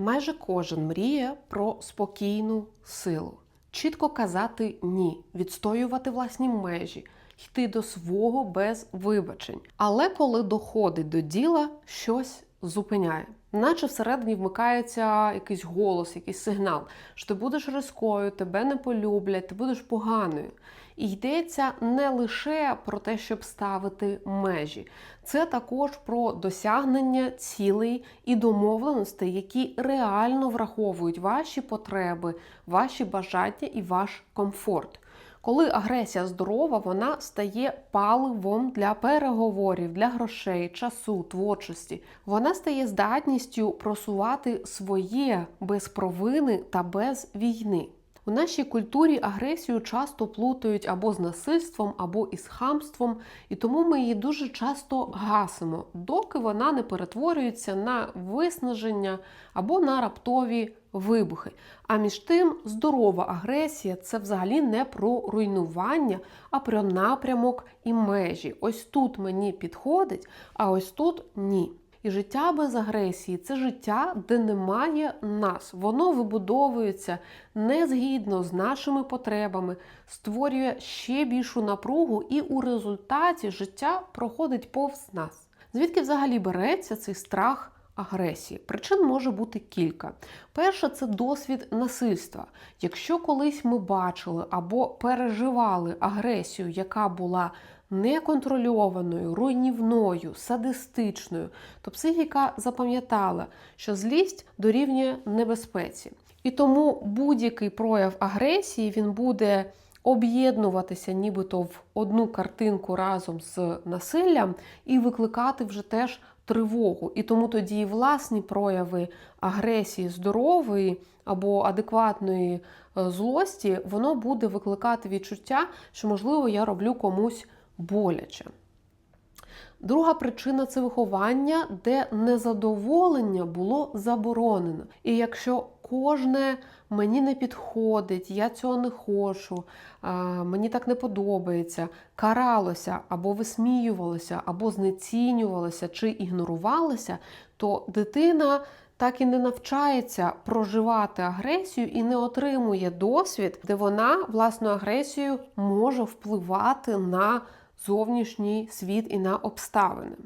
Майже кожен мріє про спокійну силу, чітко казати ні, відстоювати власні межі, йти до свого без вибачень. Але коли доходить до діла, щось зупиняє. Наче всередині вмикається якийсь голос, якийсь сигнал, що ти будеш ризкою, тебе не полюблять, ти будеш поганою. Йдеться не лише про те, щоб ставити межі, це також про досягнення цілей і домовленостей, які реально враховують ваші потреби, ваші бажання і ваш комфорт. Коли агресія здорова, вона стає паливом для переговорів, для грошей, часу, творчості. Вона стає здатністю просувати своє без провини та без війни. У нашій культурі агресію часто плутають або з насильством, або із хамством, і тому ми її дуже часто гасимо, доки вона не перетворюється на виснаження або на раптові вибухи. А між тим, здорова агресія це взагалі не про руйнування, а про напрямок і межі. Ось тут мені підходить, а ось тут ні. І життя без агресії це життя, де немає нас. Воно вибудовується не згідно з нашими потребами, створює ще більшу напругу, і у результаті життя проходить повз нас. Звідки взагалі береться цей страх? Агресії. Причин може бути кілька. Перше це досвід насильства. Якщо колись ми бачили або переживали агресію, яка була неконтрольованою, руйнівною, садистичною, то психіка запам'ятала, що злість дорівнює небезпеці. І тому будь-який прояв агресії він буде об'єднуватися нібито в одну картинку разом з насиллям і викликати вже теж тривогу. І тому тоді власні прояви агресії здорової або адекватної е, злості, воно буде викликати відчуття, що, можливо, я роблю комусь боляче. Друга причина це виховання, де незадоволення було заборонено. І якщо кожне мені не підходить, я цього не хочу, мені так не подобається, каралося або висміювалося, або знецінювалося чи ігнорувалося, то дитина так і не навчається проживати агресію і не отримує досвід, де вона власною агресією може впливати на зовнішній світ і на обставини.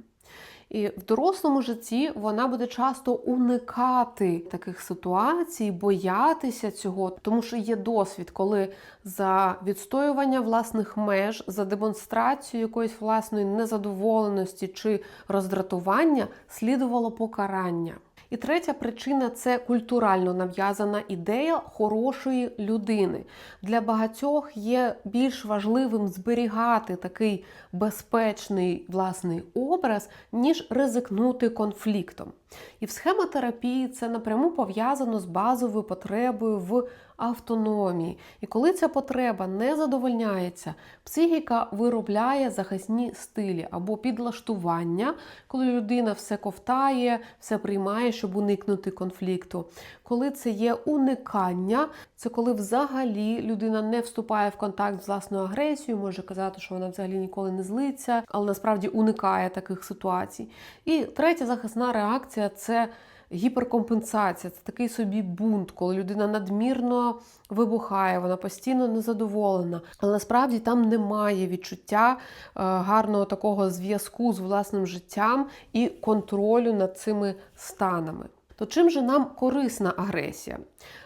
І в дорослому житті вона буде часто уникати таких ситуацій, боятися цього, тому що є досвід, коли за відстоювання власних меж, за демонстрацію якоїсь власної незадоволеності чи роздратування слідувало покарання. І третя причина це культурально нав'язана ідея хорошої людини. Для багатьох є більш важливим зберігати такий безпечний власний образ, ніж ризикнути конфліктом. І в схемотерапії це напряму пов'язано з базовою потребою в автономії. І коли ця потреба не задовольняється, психіка виробляє захисні стилі або підлаштування, коли людина все ковтає, все приймає, щоб уникнути конфлікту. Коли це є уникання, це коли взагалі людина не вступає в контакт з власною агресією, може казати, що вона взагалі ніколи не злиться, але насправді уникає таких ситуацій. І третя захисна реакція це гіперкомпенсація це такий собі бунт, коли людина надмірно вибухає, вона постійно незадоволена. Але насправді там немає відчуття е, гарного такого зв'язку з власним життям і контролю над цими станами. То чим же нам корисна агресія?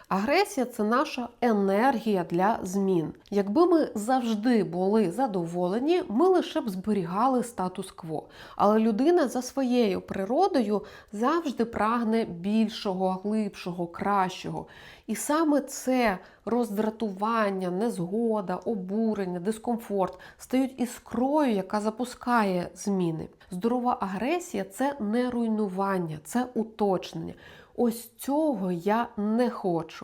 Агресія це наша енергія для змін. Якби ми завжди були задоволені, ми лише б зберігали статус-кво. Але людина за своєю природою завжди прагне більшого, глибшого, кращого. І саме це роздратування, незгода, обурення, дискомфорт стають іскрою, яка запускає зміни. Здорова агресія це не руйнування, це уточнення. Ось цього я не хочу.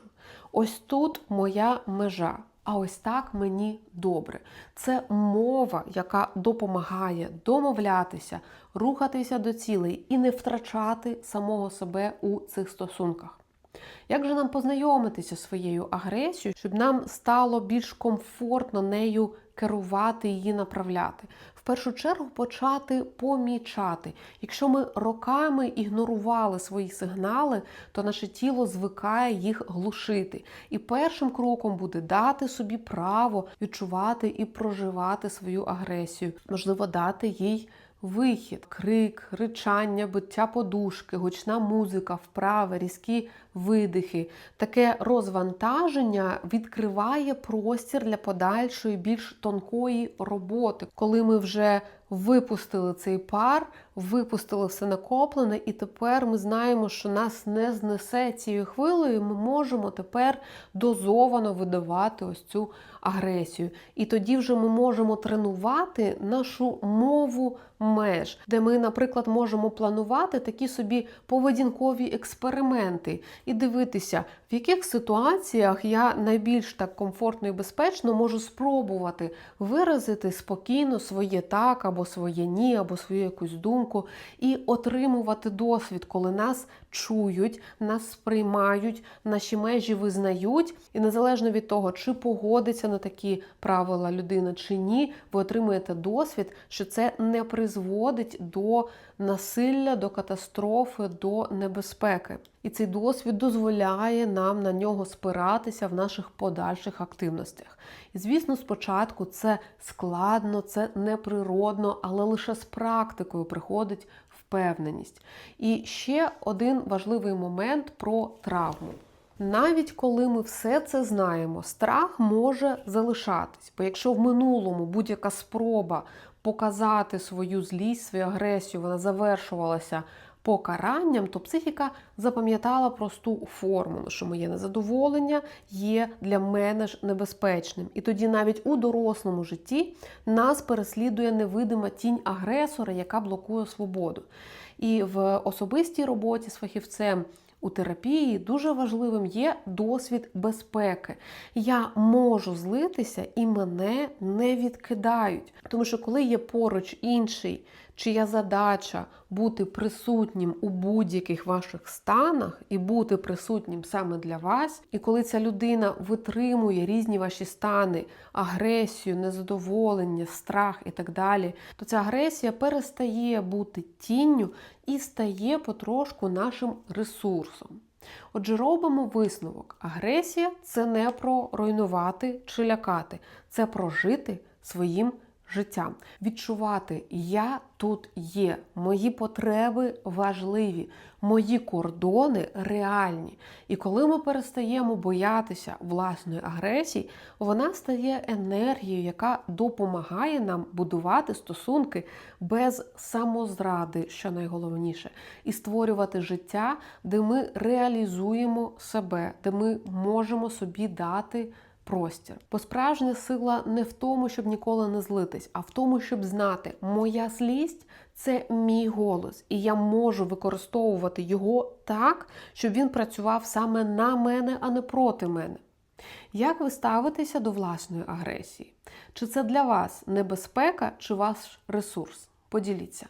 Ось тут моя межа. А ось так мені добре. Це мова, яка допомагає домовлятися, рухатися до цілей і не втрачати самого себе у цих стосунках. Як же нам познайомитися зі своєю агресією, щоб нам стало більш комфортно нею керувати її направляти. Першу чергу почати помічати. Якщо ми роками ігнорували свої сигнали, то наше тіло звикає їх глушити. І першим кроком буде дати собі право відчувати і проживати свою агресію, можливо, дати їй. Вихід, крик, ричання, биття подушки, гучна музика, вправи, різкі видихи. Таке розвантаження відкриває простір для подальшої, більш тонкої роботи, коли ми вже випустили цей пар, випустили все накоплене, і тепер ми знаємо, що нас не знесе цією хвилею. Ми можемо тепер дозовано видавати ось цю агресію. І тоді вже ми можемо тренувати нашу мову меж, де ми, наприклад, можемо планувати такі собі поведінкові експерименти і дивитися, в яких ситуаціях я найбільш так комфортно і безпечно можу спробувати виразити спокійно своє так або своє ні, або свою якусь думку, і отримувати досвід, коли нас чують, нас сприймають, наші межі визнають, і незалежно від того, чи погодиться на такі правила людина чи ні, ви отримуєте досвід, що це не призводить до насилля, до катастрофи, до небезпеки. І цей досвід дозволяє нам на нього спиратися в наших подальших активностях. І звісно, спочатку це складно, це неприродно, але лише з практикою приходить впевненість. І ще один важливий момент про травму. Навіть коли ми все це знаємо, страх може залишатись. Бо якщо в минулому будь-яка спроба показати свою злість, свою агресію, вона завершувалася покаранням, то психіка запам'ятала просту формулу, що моє незадоволення є для мене ж небезпечним. І тоді навіть у дорослому житті нас переслідує невидима тінь агресора, яка блокує свободу. І в особистій роботі з фахівцем. У терапії дуже важливим є досвід безпеки. Я можу злитися і мене не відкидають. Тому що, коли є поруч інший, чия задача бути присутнім у будь-яких ваших станах і бути присутнім саме для вас, і коли ця людина витримує різні ваші стани, агресію, незадоволення, страх і так далі, то ця агресія перестає бути тінню і стає потрошку нашим ресурсом. Отже, робимо висновок. Агресія це не про руйнувати чи лякати, це про жити своїм життям. Відчувати, я тут є, мої потреби важливі, мої кордони реальні. І коли ми перестаємо боятися власної агресії, вона стає енергією, яка допомагає нам будувати стосунки без самозради, що найголовніше, і створювати життя, де ми реалізуємо себе, де ми можемо собі дати простір. Бо справжня сила не в тому, щоб ніколи не злитись, а в тому, щоб знати, моя злість це мій голос, і я можу використовувати його так, щоб він працював саме на мене, а не проти мене. Як ви ставитеся до власної агресії? Чи це для вас небезпека, чи ваш ресурс? Поділіться.